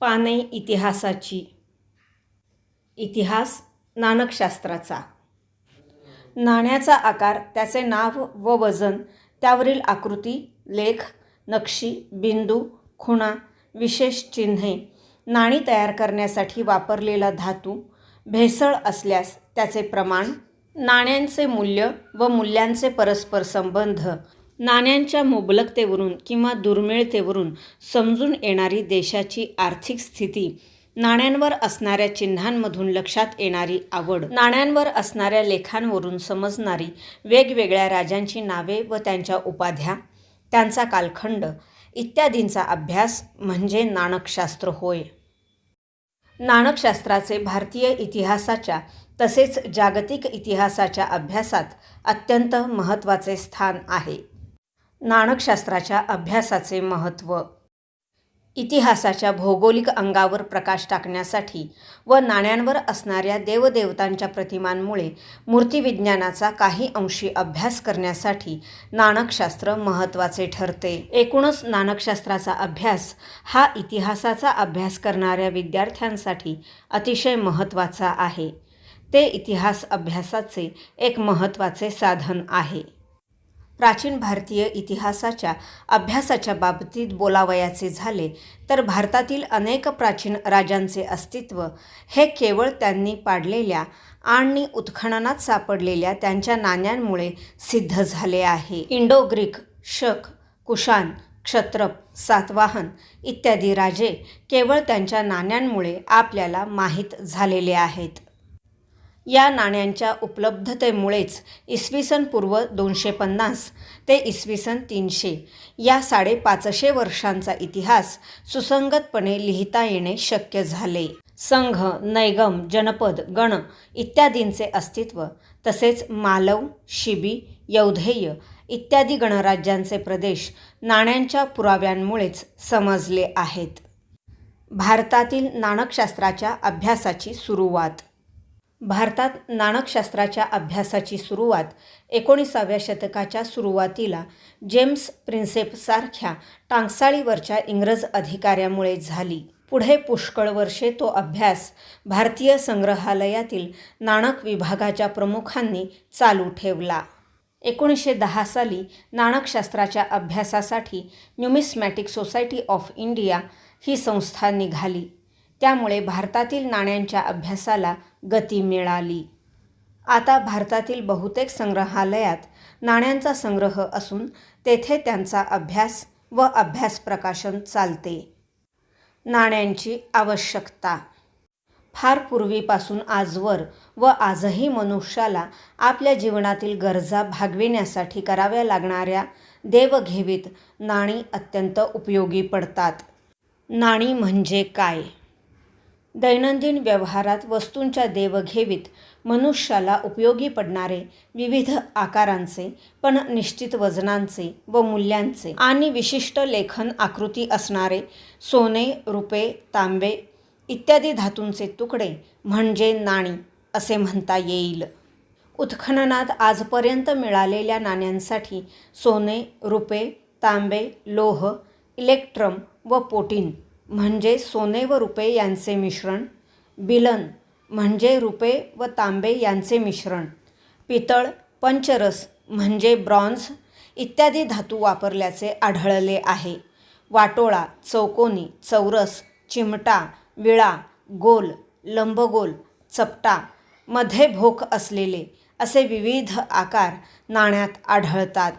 पाने इतिहासाची. इतिहास नाणकशास्त्राचा नाण्याचा आकार त्याचे नाव व वजन त्यावरील आकृती लेख नक्षी बिंदू खुणा विशेष चिन्हे नाणी तयार करण्यासाठी वापरलेला धातू भेसळ असल्यास त्याचे प्रमाण नाण्यांचे मूल्य व मूल्यांचे परस्पर संबंध नाण्यांच्या मुबलकतेवरून किंवा दुर्मिळतेवरून समजून येणारी देशाची आर्थिक स्थिती नाण्यांवर असणाऱ्या चिन्हांमधून लक्षात येणारी आवड नाण्यांवर असणाऱ्या लेखांवरून समजणारी वेगवेगळ्या राजांची नावे व त्यांच्या उपाध्या त्यांचा कालखंड इत्यादींचा अभ्यास म्हणजे नाणकशास्त्र होय. नाणकशास्त्राचे भारतीय इतिहासाच्या तसेच जागतिक इतिहासाच्या अभ्यासात अत्यंत महत्त्वाचे स्थान आहे. नाणकशास्त्राच्या अभ्यासाचे महत्त्व. इतिहासाच्या भौगोलिक अंगावर प्रकाश टाकण्यासाठी व नाण्यांवर असणाऱ्या देवदेवतांच्या प्रतिमांमुळे मूर्तिविज्ञानाचा काही अंशी अभ्यास करण्यासाठी नाणकशास्त्र महत्त्वाचे ठरते. एकूणच नाणकशास्त्राचा अभ्यास हा इतिहासाचा अभ्यास करणाऱ्या विद्यार्थ्यांसाठी अतिशय महत्त्वाचा आहे. ते इतिहास अभ्यासाचे एक महत्त्वाचे साधन आहे. प्राचीन भारतीय इतिहासाच्या अभ्यासाच्या बाबतीत बोलावयाचे झाले तर भारतातील अनेक प्राचीन राजांचे अस्तित्व हे केवळ त्यांनी पाडलेल्या आणि उत्खननात सापडलेल्या त्यांच्या नाण्यांमुळे सिद्ध झाले आहे. इंडो ग्रीक शक कुशान क्षत्रप सातवाहन इत्यादी राजे केवळ त्यांच्या नाण्यांमुळे आपल्याला माहीत झालेले आहेत. या नाण्यांच्या उपलब्धतेमुळेच इसवी सन पूर्व दोनशे पन्नास ते इसवी सन तीनशे या साडेपाचशे वर्षांचा इतिहास सुसंगतपणे लिहिता येणे शक्य झाले. संघ नैगम जनपद गण इत्यादींचे अस्तित्व तसेच मालव शिबी यौधेय इत्यादी गणराज्यांचे प्रदेश नाण्यांच्या पुराव्यांमुळेच समजले आहेत. भारतातील नाणकशास्त्राच्या अभ्यासाची सुरुवात भारतात नाणकशास्त्राच्या अभ्यासाची सुरुवात एकोणीसाव्या शतकाच्या सुरुवातीला जेम्स प्रिन्सेपसारख्या टांगसाळीवरच्या इंग्रज अधिकाऱ्यामुळे झाली. पुढे पुष्कळ वर्षे तो अभ्यास भारतीय संग्रहालयातील नाणक विभागाच्या प्रमुखांनी चालू ठेवला. एकोणीसशे दहा साली नाणकशास्त्राच्या अभ्यासासाठी न्युमिस्मॅटिक सोसायटी ऑफ इंडिया ही संस्था निघाली. त्यामुळे भारतातील नाण्यांच्या अभ्यासाला गती मिळाली. आता भारतातील बहुतेक संग्रहालयात नाण्यांचा संग्रह असून तेथे त्यांचा अभ्यास व अभ्यास प्रकाशन चालते. नाण्यांची आवश्यकता. फार पूर्वीपासून आजवर व आजही मनुष्याला आपल्या जीवनातील गरजा भागविण्यासाठी कराव्या लागणाऱ्या देवघेवीत नाणी अत्यंत उपयोगी पडतात. नाणी म्हणजे काय? दैनंदिन व्यवहारात वस्तूंच्या देवघेवीत मनुष्याला उपयोगी पडणारे विविध आकारांचे पण निश्चित वजनांचे व मूल्यांचे आणि विशिष्ट लेखन आकृती असणारे सोने रुपे तांबे इत्यादी धातूंचे तुकडे म्हणजे नाणी असे म्हणता येईल. उत्खननात आजपर्यंत मिळालेल्या नाण्यांसाठी सोने रुपे तांबे लोह इलेक्ट्रम व पोटीन म्हणजे सोने व रुपे यांचे मिश्रण बिलन म्हणजे रुपे व तांबे यांचे मिश्रण पितळ पंचरस म्हणजे ब्रॉन्झ इत्यादी धातू वापरल्याचे आढळले आहे. वाटोळा चौकोनी चौरस चिमटा विळा गोल लंबगोल चपटा मध्ये भोक असलेले असे विविध आकार नाण्यात आढळतात.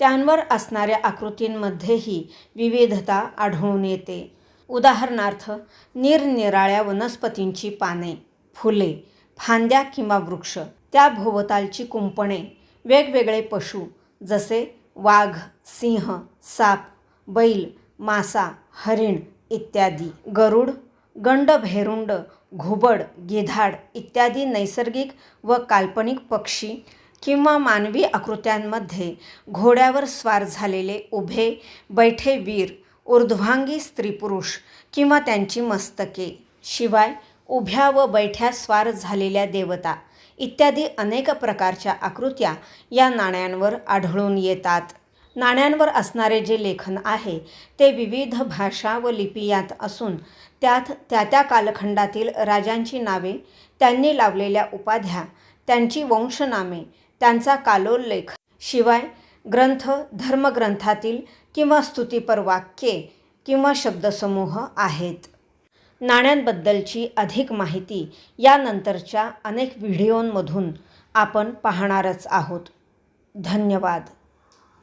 त्यांवर असणाऱ्या आकृतींमध्येही विविधता आढळून येते. उदाहरणार्थ निरनिराळ्या वनस्पतींची पाने फुले फांद्या किंवा वृक्ष त्या भोवतालची कुंपणे वेगवेगळे पशु जसे वाघ सिंह साप बैल मासा हरिण इत्यादी गरुड गंडभेरुंड घुबड गिधाड इत्यादी नैसर्गिक व काल्पनिक पक्षी किंवा मानवी आकृत्यांमध्ये घोड्यावर स्वार झालेले उभे बैठे वीर ऊर्ध्वांगी स्त्री पुरुष किंवा त्यांची मस्तके. शिवाय उभ्या व बैठ्या स्वार झालेल्या देवता इत्यादी अनेक प्रकारच्या आकृत्या या नाण्यांवर आढळून येतात. नाण्यांवर असणारे जे लेखन आहे ते विविध भाषा व लिपियात असून त्यात त्या त्या कालखंडातील राजांची नावे त्यांनी लावलेल्या उपाध्या त्यांची वंशनामे त्यांचा कालोल्लेख. शिवाय ग्रंथ धर्मग्रंथातील किंवा स्तुतीपर वाक्ये किंवा शब्दसमूह आहेत. नाण्यांबद्दलची अधिक माहिती यानंतरच्या अनेक व्हिडिओंमधून आपण पाहणारच आहोत. धन्यवाद.